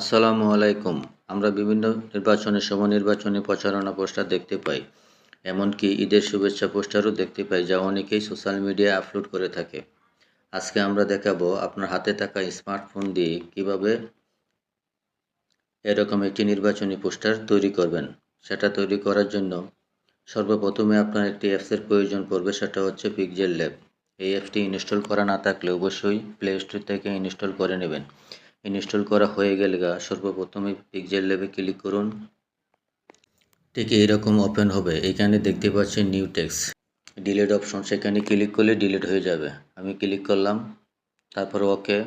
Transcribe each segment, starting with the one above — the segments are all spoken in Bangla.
আসসালামু আলাইকুম। আমরা বিভিন্ন নির্বাচনের সময় নির্বাচনী প্রচারণা পোস্টার দেখতে পাই, এমনকি ঈদের শুভেচ্ছা পোস্টারও দেখতে পাই যা অনেকেই সোশ্যাল মিডিয়ায় আপলোড করে থাকে। আজকে আমরা দেখাবো আপনার হাতে থাকা স্মার্টফোন দিয়ে কীভাবে এরকম একটি নির্বাচনী পোস্টার তৈরি করবেন। সেটা তৈরি করার জন্য সর্বপ্রথমে আপনার একটি অ্যাপসের প্রয়োজন পড়বে, সেটা হচ্ছে পিকজেল ল্যাব এই অ্যাপটি ইনস্টল করা না থাকলে অবশ্যই প্লে স্টোর থেকে ইনস্টল করে নেবেন। ইনস্টল করা হয়ে গেলে সর্বপ্রথমে পিকজেল ল্যাবে ক্লিক করুন। ঠিক এইরকম ওপেন হবে। এখানে দেখতে পাচ্ছেন নিউ টেক্স ডিলিট অপশন সেখানে ক্লিক করলে ডিলিট হয়ে যাবে। আমি ক্লিক করলাম। তারপর ওকে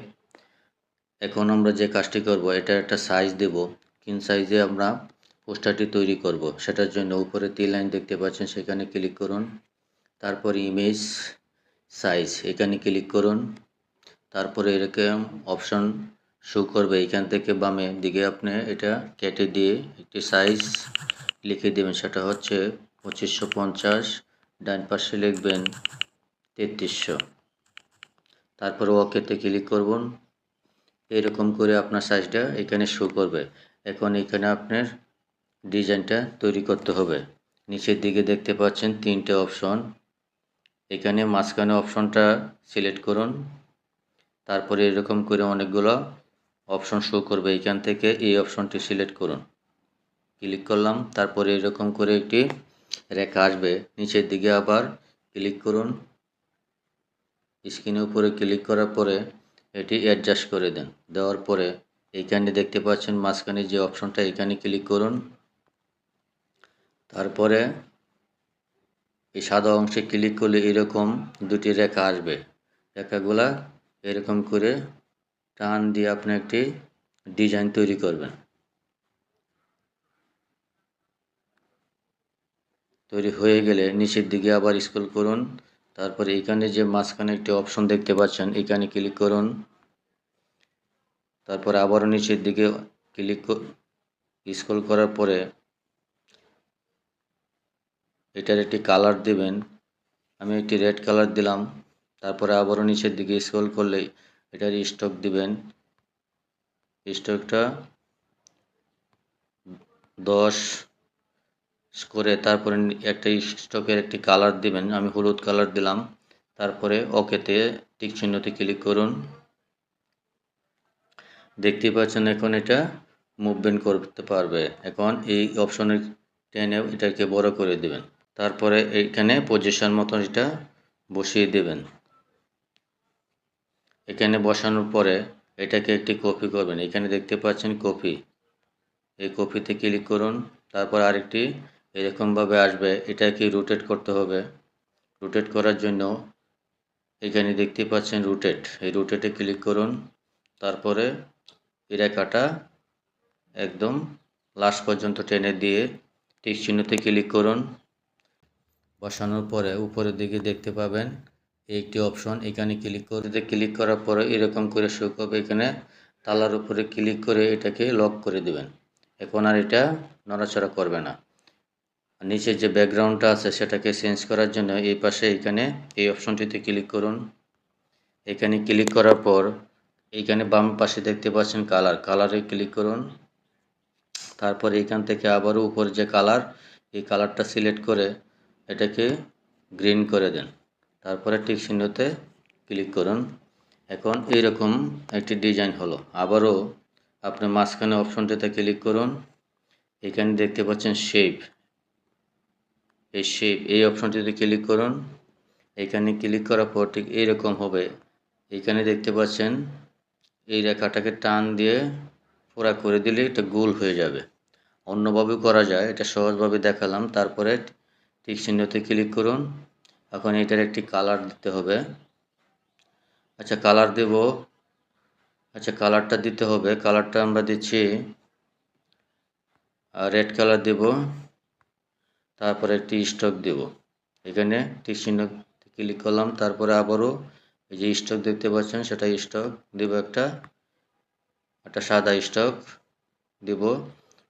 এখন আমরা যে কাজটি করব, এটা একটা সাইজ দেব। কিন সাইজে আমরা পোস্টারটি তৈরি করব, সেটার জন্য উপরে তিন লাইন দেখতে পাচ্ছেন, সেখানে ক্লিক করুন। তারপর ইমেজ সাইজ এখানে ক্লিক করুন। তারপরে এরকম অপশন শো করবে, এখান থেকে বামে দিকে আপনি এটা কেটে দিয়ে একটি সাইজ লিখে দেবেন, সেটা হচ্ছে পঁচিশশো পঞ্চাশ, ডান পাশে লিখবেন তেত্রিশশো। তারপর ওকেতে ক্লিক করবেন। এরকম করে আপনার সাইজটা এখানে শো করবে। এখন এখানে আপনার ডিজাইনটা তৈরি করতে হবে। নিচের দিকে দেখতে পাচ্ছেন তিনটে অপশন এখানে মাঝখানে অপশনটা সিলেক্ট করুন। তারপরে এরকম করে অনেকগুলো অপশন শো করবে এখান থেকে এই অপশনটি সিলেক্ট করুন। ক্লিক করলাম, তারপরে এরকম করে একটি রেখা আসবে। নিচের দিকে আবার ক্লিক করুন। স্ক্রিনের উপরে ক্লিক করার পরে এটি অ্যাডজাস্ট করে দেন। দেওয়ার পরে এইখানে দেখতে পাচ্ছেন মাঝখানে যে অপশনটা, এখানে ক্লিক করুন। তারপরে এই সাদা অংশে ক্লিক করলে এরকম দুটি রেখা আসবে। রেখাগুলা এরকম করে টান দিয়ে আপনি একটি ডিজাইন তৈরি করবেন। তৈরি হয়ে গেলে নিচের দিকে আবার স্ক্রল করুন। তারপরে এখানে যে মাঝখানে একটি অপশন দেখতে পাচ্ছেন, এখানে ক্লিক করুন। তারপরে আবারও নিচের দিকে ক্লিক স্ক্রল করার পরে এটার একটি কালার দিবেন। আমি একটি রেড কালার দিলাম। তারপরে আবারও নিচের দিকে স্ক্রল করলে এটার স্টক দিবেন। স্টকটা দশ করে তারপরে একটা স্টকের একটি কালার দিবেন। আমি হলুদ কালার দিলাম। তারপরে ওকেতে টিক চিহ্নতে ক্লিক করুন। দেখতে পাচ্ছেন এখন এটা মুভমেন্ট করতে পারবে। এখন এই অপশনে টেনে এটাকে বড় করে দিবেন। তারপরে এইখানে পজিশন মতন এটা বসিয়ে দেবেন। এখানে বসানোর পরে এটাকে একটি কপি করবেন। এখানে দেখতে পাচ্ছেন কপি। এই কপিতে ক্লিক করুন, তারপর আরেকটি এরকমভাবে আসবে। এটাকে রুটেট করতে হবে। রুটেট করার জন্য এখানে দেখতে পাচ্ছেন রুটেট এই রুটেটে ক্লিক করুন, তারপরে রেখাটা একদম লাস্ট পর্যন্ত টেনে দিয়ে টিক চিহ্নতে ক্লিক করুন। বসানোর পরে উপরের দিকে দেখতে পাবেন একটি অপশন, এখানে ক্লিক করে ক্লিক করার পরে এরকম করে শো করবে, এখানে তালার উপরে ক্লিক করে এটাকে লক করে দিবেন। এখন আর এটা নড়াচড়া করবে না। নিচে যে ব্যাকগ্রাউন্ডটা আছে, সেটাকে চেঞ্জ করার জন্য এই পাশে এখানে এই অপশনটিতে ক্লিক করুন। এখানে ক্লিক করার পর এইখানে বাম পাশে দেখতে পাচ্ছেন কালার। কালারে ক্লিক করুন। তারপর এইখান থেকে আবারও উপর যে কালার, এই কালারটা সিলেক্ট করে এটাকে গ্রিন করে দেন। তারপরে টিক চিহ্নতে ক্লিক করুন। এখন এইরকম একটি ডিজাইন হলো। আবারও আপনি মাঝখানে অপশনটিতে ক্লিক করুন। এখানে দেখতে পাচ্ছেন শেপ। এই শেপ, এই অপশনটিতে ক্লিক করুন। এখানে ক্লিক করার পর ঠিক এইরকম হবে। এখানে দেখতে পাচ্ছেন এই রেখাটাকে টান দিয়ে পুরা করে দিলে এটা গোল হয়ে যাবে। অন্যভাবে করা যায়, এটা সহজভাবে দেখালাম। তারপরে টিক চিহ্নতে ক্লিক করুন। এখন এটার একটি কালার দিতে হবে। আচ্ছা কালার দেব। আচ্ছা কালারটা দিতে হবে। কালারটা আমরা দিচ্ছি রেড কালার দেব। তারপরে একটি স্টক দেব। এখানে টিক চিহ্ন ক্লিক করলাম। তারপরে আবারও এই যে স্টক দেখতে পাচ্ছেন, সেটা স্টক দেব একটা একটা সাদা স্টক দেব।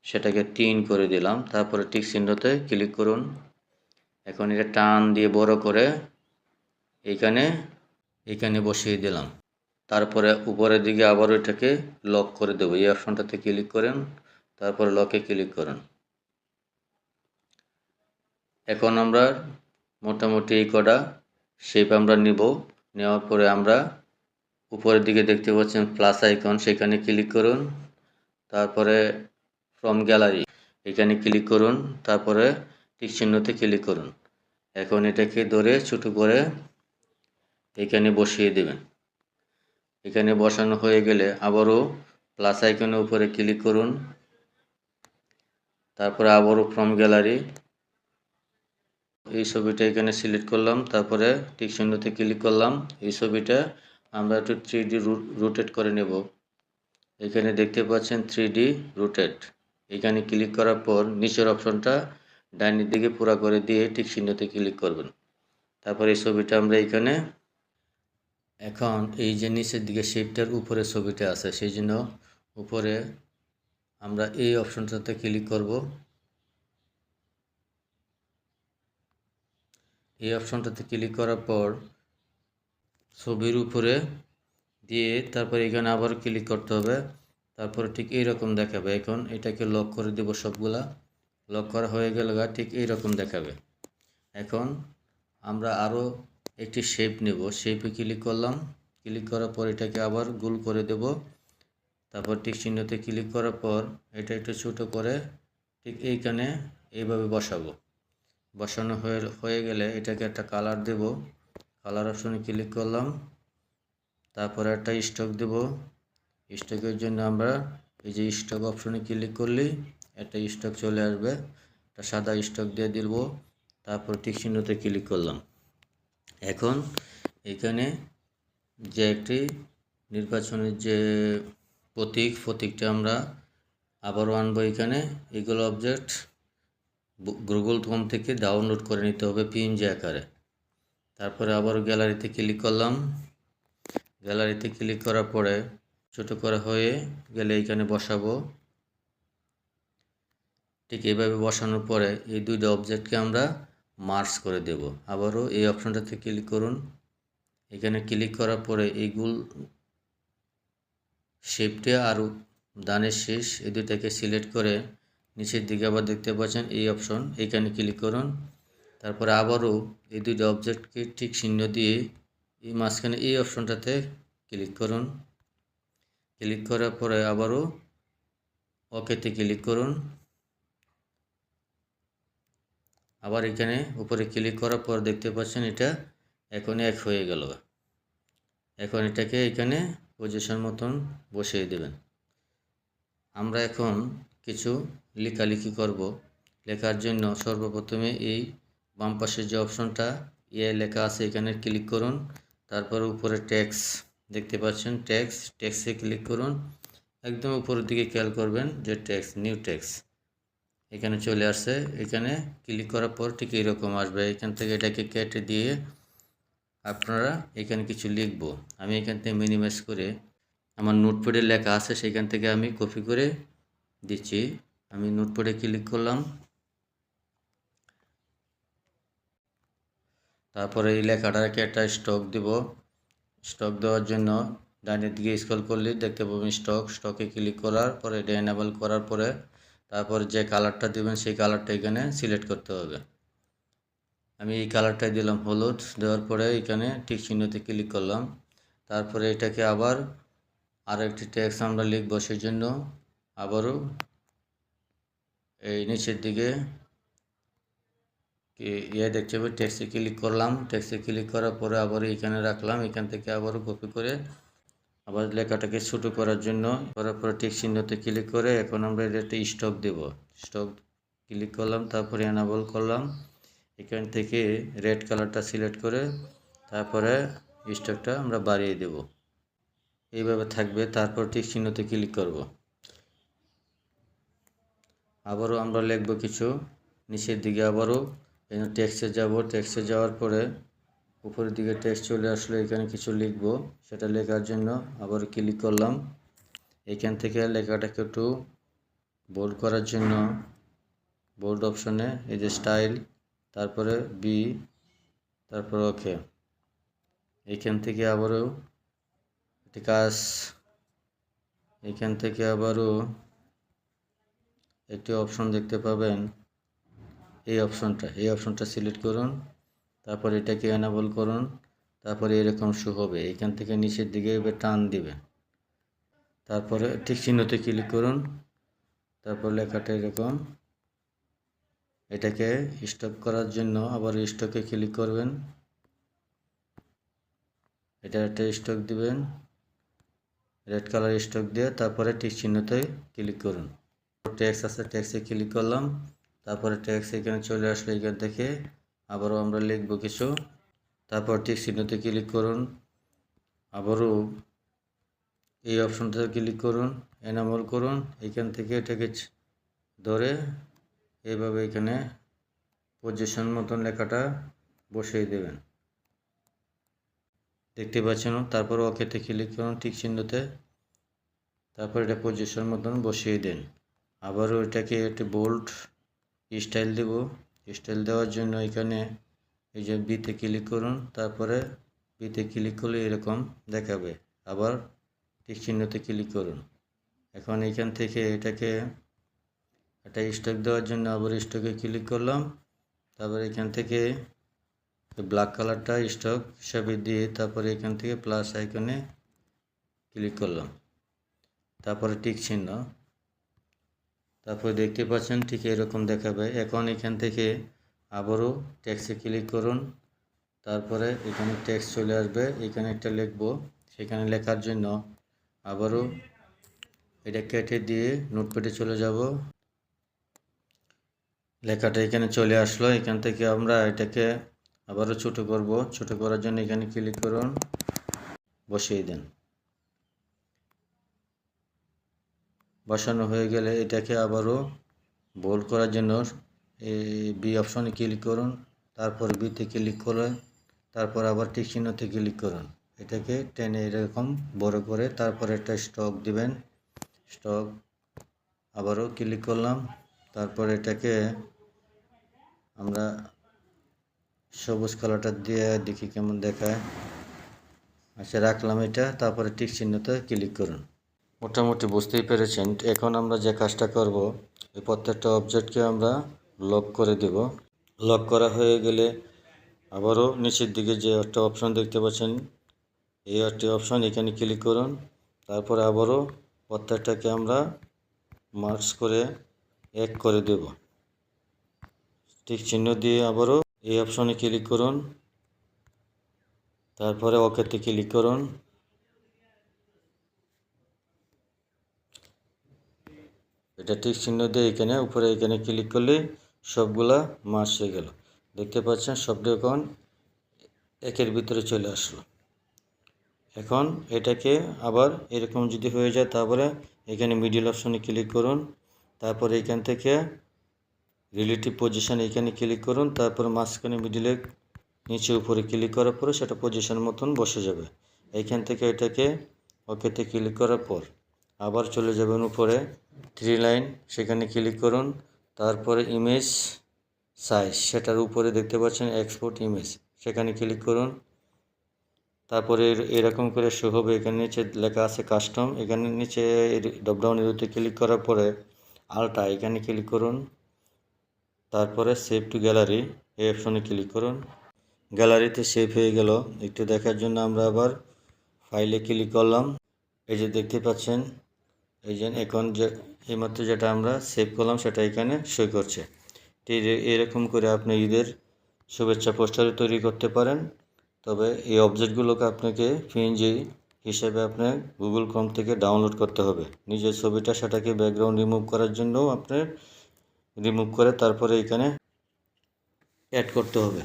সেটাকে তিন করে দিলাম। তারপরে টিক চিহ্নতে ক্লিক করুন। এখন এটা টান দিয়ে বড় করে এইখানে এইখানে বসিয়ে দিলাম। তারপরে উপরের দিকে আবার এটাকে লক করে দেবো। এই অপশনটাতে ক্লিক করেন, তারপরে লকে ক্লিক করেন। এখন আমরা মোটামুটি এই কটা শেপ আমরা নিব। নেওয়ার পরে আমরা উপরের দিকে দেখতে পাচ্ছেন প্লাস আইকন সেখানে ক্লিক করুন। তারপরে ফ্রম গ্যালারি এখানে ক্লিক করুন। তারপরে টিক চিহ্নতে ক্লিক করুন। এখন এটাকে ধরে ছোটো করে এখানে বসিয়ে দেবেন। এখানে বসানো হয়ে গেলে আবারও প্লাস আইকনের উপরে ক্লিক করুন। তারপরে আবারও ফ্রম গ্যালারি এই ছবিটা এখানে সিলেক্ট করলাম। তারপরে টিক চিহ্নতে ক্লিক করলাম। এই ছবিটা আমরা একটু থ্রি ডি রোটেট করে নেব। এখানে দেখতে পাচ্ছেন থ্রি ডি রোটেট এখানে ক্লিক করার পর নিচের অপশনটা ডাইনের দিকে পুরা করে দিয়ে ঠিক চিহ্নতে ক্লিক করবেন। তারপর এই ছবিটা আমরা এখানে এখন এই যে নিচের দিকে শেপটার উপরে ছবিটা আছে, সেই জন্য উপরে আমরা এই অপশনটাতে ক্লিক করব। এই অপশনটাতে ক্লিক করার পর ছবির উপরে দিয়ে তারপর এখানে আবার ক্লিক করতে হবে। তারপরে ঠিক এইরকম দেখাবে। এখন এটাকে লক করে দেব সবগুলা। লক করা হয়ে গেলে ঠিক এইরকম দেখাবে। এখন আমরা আরও একটি শেপ নেব। শেপে ক্লিক করলাম। ক্লিক করার পর এটাকে আবার গোল করে দেব। তারপর টিক চিহ্নতে ক্লিক করার পর এটা একটু ছোটো করে ঠিক এইখানে এইভাবে বসাবো। বসানো হয়ে হয়ে গেলে এটাকে একটা কালার দেব। কালার অপশনে ক্লিক করলাম। তারপরে একটা স্টক দেব। স্টকের জন্য আমরা এই যে স্টক অপশনে ক্লিক করলেই একটা স্টক চলে আসবে, একটা সাদা স্টক দিয়ে দিব, তারপর টিক চিহ্নতে ক্লিক করলাম। এখন এখানে যে একটি নির্বাচনের যে প্রতীক, প্রতীকটা আমরা আবারও আনব এখানে। এগুলো অবজেক্ট গুগল ক্রোম থেকে ডাউনলোড করে নিতে হবে পিএনজি আকারে। তারপরে আবার গ্যালারিতে ক্লিক করলাম। গ্যালারিতে ক্লিক করার পরে ছোটো করা হয়ে গেলে এখানে বসাবো। ঠিক এইভাবে বসানোর পরে এই দুইটা অবজেক্টকে আমরা মার্চ করে দেব। আবারও এই অপশনটাতে ক্লিক করুন। এখানে ক্লিক করার পরে এইগুল শেপটা আর দানের শেষ এই দুটাকে সিলেক্ট করে নিচের দিকে আবার দেখতে পাচ্ছেন এই অপশন এখানে ক্লিক করুন। তারপরে আবারও এই দুইটা অবজেক্টকে ঠিক চিহ্ন দিয়ে এই মাঝখানে এই অপশনটাতে ক্লিক করুন। ক্লিক করার পরে আবারও ওকেতে ক্লিক করুন। আবার এখানে উপরে ক্লিক করার পর দেখতে পাচ্ছেন এটা এখন এক হয়ে গেল। এখন এটাকে এখানে পজিশন মতন বসিয়ে দেবেন। আমরা এখন কিছু লেখালেখি করব। লেখার জন্য সর্বপ্রথমে এই বাম পাশের যে অপশনটা, এ লেখা আছে, এখানে ক্লিক করুন। তারপর উপরে ট্যাক্স দেখতে পাচ্ছেন ট্যাক্স ট্যাক্সে ক্লিক করুন। একদম উপরের দিকে খেয়াল করবেন যে ট্যাক্স নিউ ট্যাক্স এখানে চলে আসছে। এখানে ক্লিক করার পর ঠিক এরকম আসবে। এখান থেকে এটাকে কেটে দিয়ে আপনারা এখানে কিছু লিখব। আমি এখান থেকে মিনিমাইজ করে আমার নোটপ্যাডে লেখা আছে, সেখান থেকে আমি কপি করে দিচ্ছি। আমি নোটপ্যাডে ক্লিক করলাম। তারপরে এই লেখাটাকে একটা স্টক দেব। স্টক দেওয়ার জন্য ডাইনের দিকে স্ক্রল করলে দেখতে পাবেন স্টক স্টকে ক্লিক করার পরে এটা এনেবল করার পরে তারপর যে কালারটা দেবেন, সেই কালারটা এখানে সিলেক্ট করতে হবে। আমি এই কালারটাই দিলাম হলুদ, দেওয়ার পরে এখানে ঠিক চিহ্নতে ক্লিক করলাম। তারপরে এটাকে আবার আর একটি ট্যাক্স আমরা লিখব সেই জন্য আবারও এই নিচের দিকে ইয়ে দেখতে হবে ট্যাক্সে ক্লিক করলাম। ট্যাক্সে ক্লিক করার পরে আবার এখানে রাখলাম। এখান থেকে আবারও কপি করে আবার লেখাটাকে ছোটো করার জন্য করার পরে টিক চিহ্নতে ক্লিক করে এখন আমরা একটা স্টক দেব। স্টক ক্লিক করলাম, তারপরে এনাবল করলাম। এখান থেকে রেড কালারটা সিলেক্ট করে তারপরে স্টকটা আমরা বাড়িয়ে দেব। এইভাবে থাকবে, তারপর টিক চিহ্নতে ক্লিক করব। আবারও আমরা লিখব কিছু, নিচের দিকে আবারও টেক্সে যাব। টেক্সে যাওয়ার পরে উপরের দিকে টেক্সট চলে আসলে এখানে কিছু লিখব। সেটা লেখার জন্য আবার ক্লিক করলাম। এখান থেকে লেখাটাকে একটু বোল্ড করার জন্য বোল্ড অপশনে এই যে স্টাইল তারপরে বি তারপরে ওকে এইখান থেকে আবারও একটি কাজ। এখান থেকে আবারও একটি অপশন দেখতে পাবেন। এই অপশনটা এই অপশনটা সিলেক্ট করুন। তারপর এটাকে এনাবল করুন, তারপরে এরকম শু হবে। এখান থেকে নিচের দিকে এবার টান দিবেন তারপরে ঠিক চিহ্নতে ক্লিক করুন, তারপর লেখাটা এরকম। এটাকে স্টক করার জন্য আবার স্টকে ক্লিক করবেন। এটা একটা স্টক দিবেন। রেড কালার স্টক দিয়ে তারপরে ঠিক চিহ্নতে ক্লিক করুন। ট্যাক্স আছে ট্যাক্সে ক্লিক করলাম। তারপরে ট্যাক্স এখানে চলে আসলো এখান থেকে। আবারও আমরা লিখব কিছু। তারপর ঠিক চিহ্নতে ক্লিক করুন। আবারও এই অপশনটাতে ক্লিক করুন এনামল করুন। এখান থেকে এটাকে ধরে এইভাবে এখানে পজিশন মতন লেখাটা বসিয়ে দেবেন। দেখতে পাচ্ছেন? তারপর ওকেতে ক্লিক করুন ঠিক চিহ্নতে। তারপর এটা পজিশন মতন বসিয়ে দেন। আবারও এটাকে একটি বোল্ট স্টাইল দেব। স্টাইল দেওয়ার জন্য এখানে এই যে বিতে ক্লিক করুন, তারপরে বিতে ক্লিক করলে এরকম দেখাবে। আবার ঠিক চিহ্নতে ক্লিক করুন। এখন এখান থেকে এটাকে একটা স্টক দেওয়ার জন্য আবার স্টকে ক্লিক করলাম। তারপর এখান থেকে ব্ল্যাক কালারটা স্টক হিসাবে দিয়ে তারপরে এখান থেকে প্লাস আইকনে ক্লিক করলাম। তারপরে টিক চিহ্ন। তারপরে দেখতে পাচ্ছেন ঠিক এরকম দেখাবে। এখন এখান থেকে আবারও ট্যাক্সে ক্লিক করুন। তারপরে এখানে ট্যাক্স চলে আসবে। এখানে একটা লিখব। সেখানে লেখার জন্য আবারও এটা কেটে দিয়ে নোটপ্যাডে চলে যাব। লেখাটা এখানে চলে আসলো। এখান থেকে আমরা এটাকে আবারও ছোট করব। ছোট করার জন্য এখানে ক্লিক করুন। বসিয়ে দেন। বসানো হয়ে গেলে এটাকে আবারও বোল্ড করার জন্য বি অপশনে ক্লিক করুন, তারপর বিতে ক্লিক করুন তারপর আবার টিক চিহ্নতে ক্লিক করুন। এটাকে টেনে এরকম বড় করে তারপর একটা স্টক দিবেন। স্টক আবারও ক্লিক করলাম, তারপর এটাকে আমরা সবুজ কালারটা দিয়ে দেখি কেমন দেখায়। আচ্ছা রাখলাম এটা, তারপরে টিক চিহ্নতে ক্লিক করুন। মোটামুটি বুঝতেই পেরেছেন। এখন আমরা যে কাজটা করব, এই প্রত্যেকটা অবজেক্টকে আমরা লক করে দেব। লক করা হয়ে গেলে আবারও নিচের দিকে যে একটা অপশন দেখতে পাচ্ছেন, এই একটি অপশন এখানে ক্লিক করুন। তারপরে আবারও প্রত্যেকটাকে আমরা মার্কস করে এক করে দেব। ঠিক চিহ্ন দিয়ে আবারও এই অপশনে ক্লিক করুন। তারপরে ওকেতে ক্লিক করুন। এটা ঠিক চিহ্ন দিয়ে এখানে, উপরে এখানে ক্লিক করলে সবগুলা মাস হয়ে গেল। দেখতে পাচ্ছেন সবটা এখন একের ভিতরে চলে আসলো। এখন এটাকে আবার এরকম যদি হয়ে যায় তারপরে এখানে মিডিল অপশনে ক্লিক করুন। তারপরে এখান থেকে রিলেটিভ পজিশন এখানে ক্লিক করুন। তারপর মাঝখানে মিডিলে নিচে উপরে ক্লিক করার পরে সেটা পজিশন মতন বসে যাবে। এইখান থেকে এটাকে ওকেতে ক্লিক করার পর আবার চলে যাবেন উপরে থ্রি লাইন সেখানে ক্লিক করুন, তারপরে ইমেজ সাইজ সেটার উপরে দেখতে পাচ্ছেন এক্সপোর্ট ইমেজ সেখানে ক্লিক করুন, তারপরে এর- এরকম করে শো হবে, এখানে নিচে লেখা আছে কাস্টম এখানে নিচে ডপডাউনের উঠে ক্লিক করার পরে আলটা এখানে ক্লিক করুন, তারপরে সেভ টু গ্যালারি এই অপশনে ক্লিক করুন গ্যালারিতে সেভ হয়ে গেল, একটু দেখার জন্য আমরা আবার ফাইলে ক্লিক করলাম, এই যে দেখতে পাচ্ছেন এই যে এখন যে এইমাত্র যেটা আমরা সেভ করলাম সেটা এখানে সই করছে। এরকম করে আপনি ঈদের শুভেচ্ছা পোস্টারে তৈরি করতে পারেন। তবে এই অবজেক্টগুলোকে আপনাকে পিএনজি হিসেবে আপনার গুগল ক্রোম থেকে ডাউনলোড করতে হবে। নিজের ছবিটা সেটাকে ব্যাকগ্রাউন্ড রিমুভ করার জন্য আপনার রিমুভ করে তারপরে এখানে অ্যাড করতে হবে।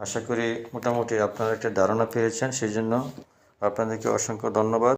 আশা করি মোটামুটি আপনারা একটা ধারণা পেয়েছেন সেই জন্য আপনাদেরকে অসংখ্য ধন্যবাদ।